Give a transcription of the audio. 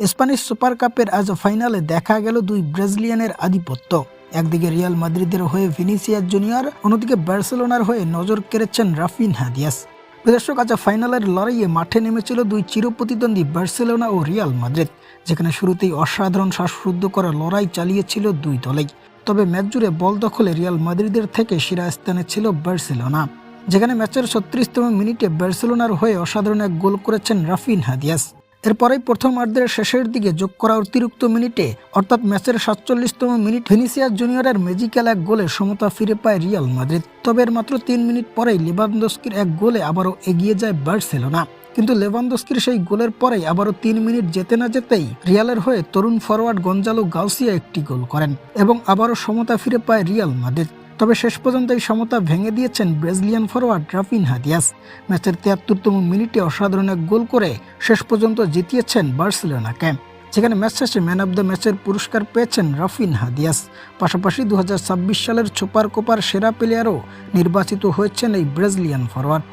Spanish super কাপের আজ ফাইনালে দেখা গেল দুই ব্রাজিলিয়ানের আধিপত্য। একদিকে রিয়াল মাদ্রিদের হয়ে ভিনিসিয়াস জুনিয়র, অন্যদিকে বার্সেলোনার হয়ে নজর কেড়েছেন রাফিন হাদিয়াস দর্শক, আজ ফাইনালের লড়াইয়ে মাঠে নেমেছিল দুই চিরপ্রতিদ্বন্দ্বী বার্সেলোনা ও রিয়াল মাদ্রিদ, যেখানে শুরুতেই অসাধারণ শ্বাসরুদ্ধ করা লড়াই চালিয়েছিল দুই দলেই। তবে ম্যাচ জুড়ে বল দখলে রিয়াল মাদ্রিদের থেকে সেরা স্থানে ছিল বার্সেলোনা, যেখানে ম্যাচের ছত্রিশতম মিনিটে বার্সেলোনার হয়ে অসাধারণ এক গোল করেছেন রাফিন হাদিয়াস এরপরেই প্রথমার্ধের শেষের দিকে যোগ করা অতিরিক্ত মিনিটে, অর্থাৎ ম্যাচের সাতচল্লিশতম মিনিট ভেনিসিয়াস জুনিয়রের ম্যাজিক্যাল এক গোলে সমতা ফিরে পায় রিয়াল মাদ্রিদ। তবে মাত্র তিন মিনিট পরেই লিভানদস্কির এক গোলে আবারও এগিয়ে যায় বার্সেলোনা। কিন্তু লেভানদস্কির সেই গোলের পরেই আবারও তিন মিনিট যেতে না যেতেই রিয়ালের হয়ে তরুণ ফরওয়ার্ড গঞ্জালো গাউসিয়া একটি গোল করেন এবং আবারও সমতা ফিরে পায় রিয়াল মাদ্রিদ। তবে শেষ পর্যন্ত এই সমতা ভেঙে দিয়েছেন ব্রাজিলিয়ান ফরওয়ার্ড রাফিন হাদিয়াস। ম্যাচের তিয়াত্তরতম মিনিটে অসাধারণ এক গোল করে শেষ পর্যন্ত জিতিয়েছেন বার্সেলোনাকে। যেখানে ম্যাচ শেষে ম্যান অব দ্য ম্যাচের পুরস্কার পেয়েছেন রাফিন হাদিয়াস। পাশাপাশি দু হাজার ছাব্বিশ সালের সুপার কোপার সেরা প্লেয়ারও নির্বাচিত হয়েছেন এই ব্রাজিলিয়ান ফরওয়ার্ড